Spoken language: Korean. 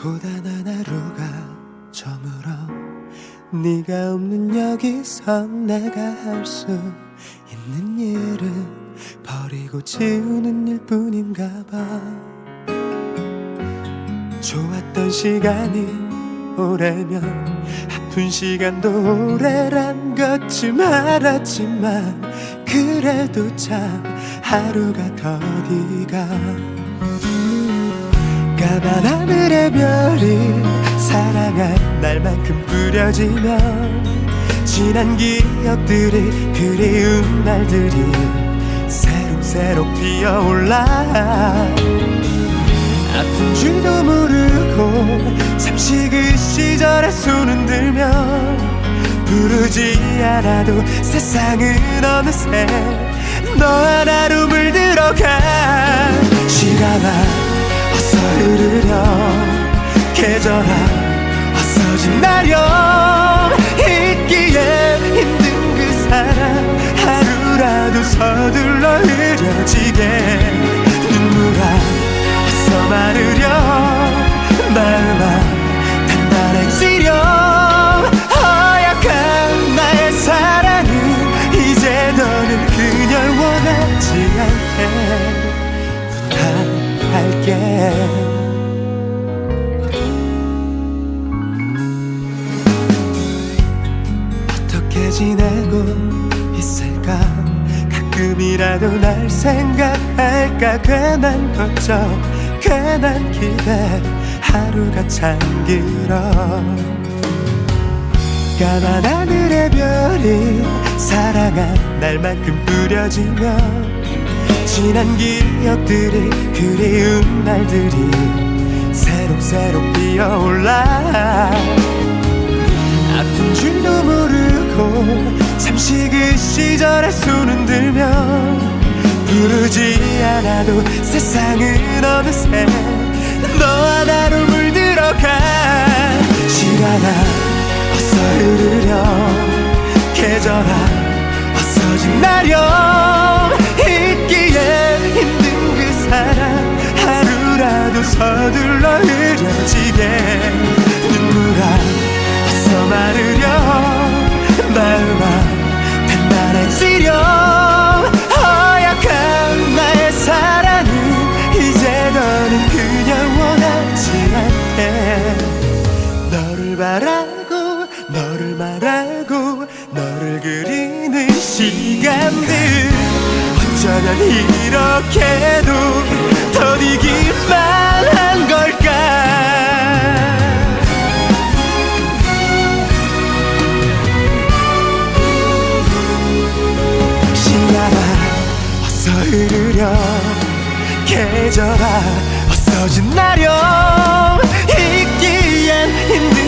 고단한 하루가 저물어 네가 없는 여기서 내가 할 수 있는 일은 버리고 지우는 일뿐인가 봐. 좋았던 시간이 오래면 아픈 시간도 오래란 것쯤 알았지만 그래도 참 하루가 더디가 까만 하늘의 별이 사랑한 날만큼 뿌려지면 지난 기억들이 그리운 날들이 새록새록 피어올라. 아픈 줄도 모르고 잠시 그 시절에 손은 들면 부르지 않아도 세상은 어느새 너 하나로 물들어가. 시간아 흐르렴 계절아 어서 지나렴 잊기에 힘든 그 사랑 하루라도 서둘러 흐려지게. 눈물아 어서 마르렴 마음아 단단해지렴 허약한 나의 사랑은 이제 더는 그녀를 원하지 않게. 부탁할게 지내고 있을까? 가끔이라도 날 생각할까? 괜한 걱정 괜한 기대 하루가 참 길어. 까만 하늘의 별이 사랑한 날만큼 뿌려지면 지난 기억들이 그리운 날들이 새록새록 피어올라. 아픈 잠시 그 시절에 손은 들면 부르지 않아도 세상은 어느새 너 하나로 물들어가. 시간아 어서 흐르렴 계절아 어서 지나렴 잊기에 힘든 그 사랑 하루라도 서둘러 흐려지게. 눈물아 어서 마르렴 말하고 너를 말하고 너를 그리는 시간들. 어쩌면 이렇게도 더디기만 한 걸까? 시간아 어서 흐르려. 계절아 어서 지나려. 있기엔 힘든